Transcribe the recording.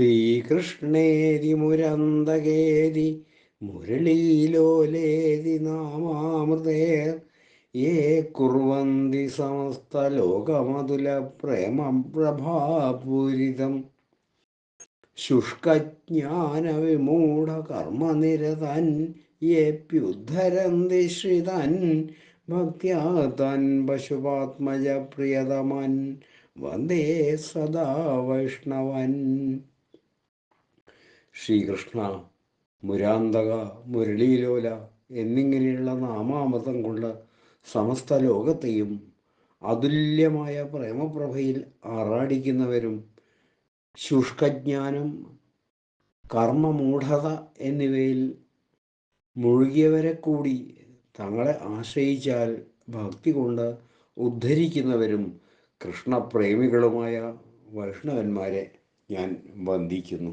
ശ്രീകൃഷ്ണേതി മുരന്തകേതി മുരളീലോലേതി നാമാമൃതേർ. യേ കുർവന്തി സമസ്തലോകമതുല പ്രേമപ്രഭാപൂരിതം ശുഷ്കജ്ഞാനവിമൂഢകർമ്മനിരതൻ യേപ്യുദ്ധരന്തി ശ്രിതൻ ഭക്ത്യാ തൻ പശുപാത്മജ പ്രിയതമൻ വന്ദേ സദാ വൈഷ്ണവൻ. ശ്രീകൃഷ്ണ മുരാന്തക മുരളീലോല എന്നിങ്ങനെയുള്ള നാമാമൃതം കൊണ്ട് സമസ്ത ലോകത്തെയും അതുല്യമായ പ്രേമപ്രഭയിൽ ആറാടിക്കുന്നവരും ശുഷ്കജ്ഞാനം കർമ്മമൂഢത എന്നിവയിൽ മുഴുകിയവരെ കൂടി തങ്ങളെ ആശ്രയിച്ചാൽ ഭക്തി കൊണ്ട് ഉദ്ധരിക്കുന്നവരും കൃഷ്ണപ്രേമികളുമായ വൈഷ്ണവന്മാരെ ഞാൻ വന്ദിക്കുന്നു.